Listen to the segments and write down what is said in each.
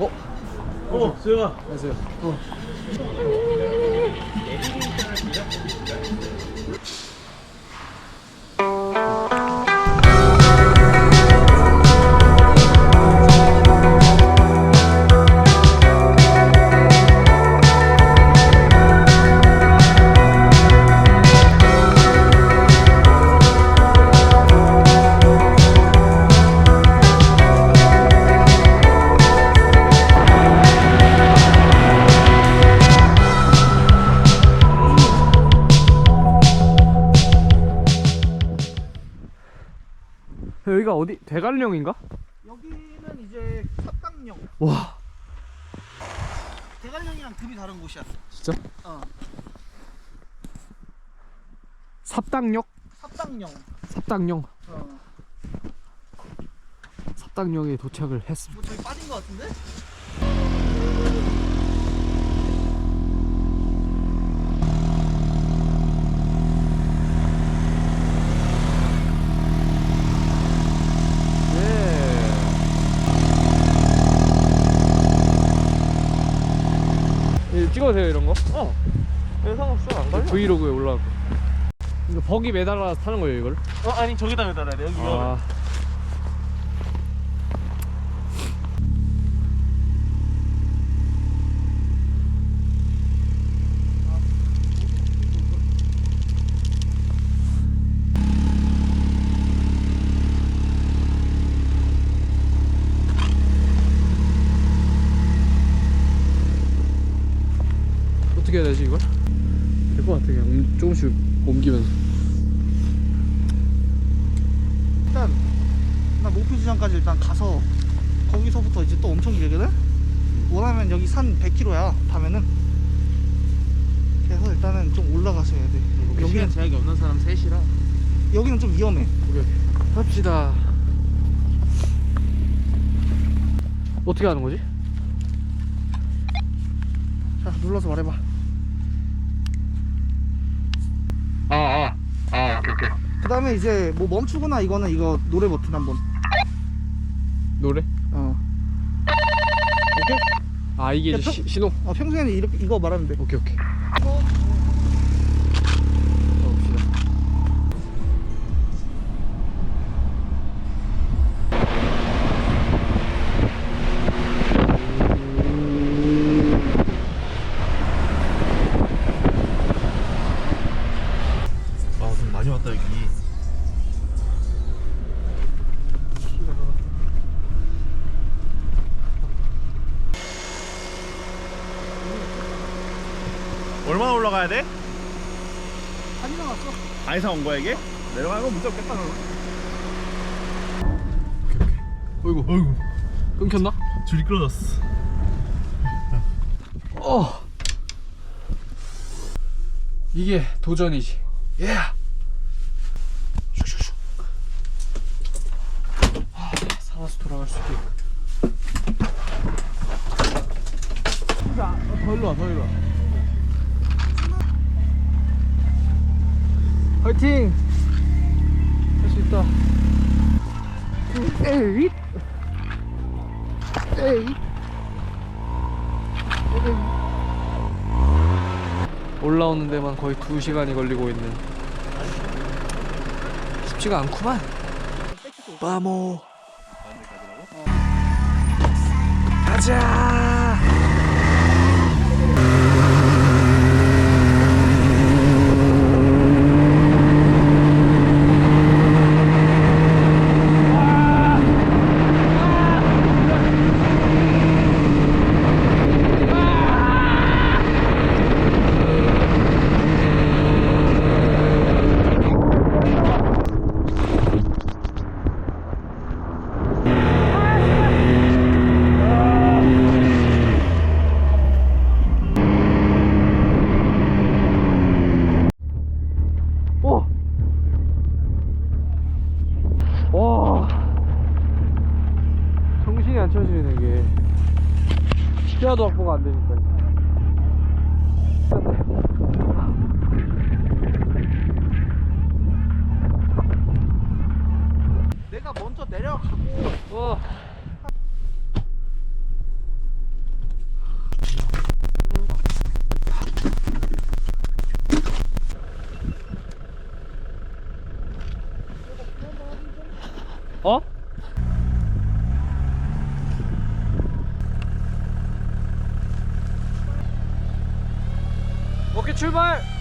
어? 어, 수영아. 안녕하세요. 어. 어. 여기가 어디? 대관령인가? 여기는 이제 삽당령. 와, 대관령이랑 급이 다른 곳이야. 진짜? 어. 삽당역? 삽당령. 삽당령. 어. 삽당역에 도착을 했습니다. 뭐 저기 빠진 것 같은데? 찍어도 돼요 이런 거? 어. 왜 상관없어 안 걸려? 브이로그에 올라가고. 이거 버기 매달아서 타는 거예요 이걸? 어 아니 저기다 매달아야 돼 여기 아. 어떻게 해야 되지 이걸? 될 것 같아 그냥 음- 조금씩 옮기면서. 일단 나 목표 지점까지 일단 가서 거기서부터 이제 또 엄청 길거든? 원하면 여기 산 100km야 다음에는. 그래서 일단은 좀 올라가서 해야 돼. 여기는 제약이 없는 사람 셋이라. 여기는 좀 위험해. 오케이 합시다. 어떻게 하는 거지? 자 눌러서 말해봐 아아아 아, 오케이 오케이. 그 다음에 이제 뭐 멈추거나 이거는 이거 노래 버튼 한번. 노래? 어, 오케이? 아 이게 야, 이제 평- 시, 신호? 어 평소에는 이렇게 이거 말하면 돼. 오케이 오케이 얼마나 올라가야 돼? 안 나왔어. 다 이상 온 거야 이게? 내려가는 건 문제 없겠다 그럼. 어이구 어이구. 끊겼나? 줄이 끊어졌어. 어. 이게 도전이지. 예 슉슉슉. 아, 살아서 돌아갈 수 있게. 자, 더 일로 와, 더 일로 와. 화이팅! 할 수 있다. 에잇! 에잇! 올라오는 데만 거의 2시간이 걸리고 있는 쉽지가 않구만 빠모 가자 쳐지는 게 시야도 확보가 안 되니까 내가 먼저 내려가고 어. 어? Danke, tschüss.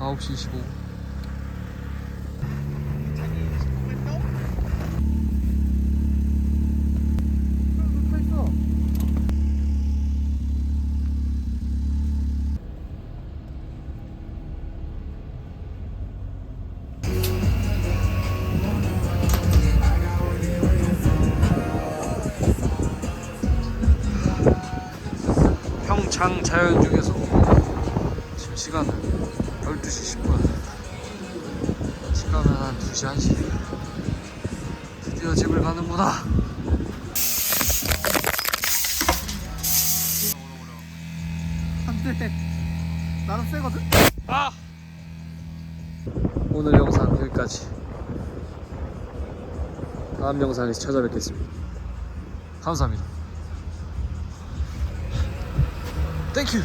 9시 25 평창 자연중에서 지금 시간을 12시 10분. 집 가면 한 2시 1시. 드디어 집을 가는구나. 안돼. 나름 세거든? 아! 오늘 영상 여기까지. 다음 영상에서 찾아뵙겠습니다. 감사합니다. 땡큐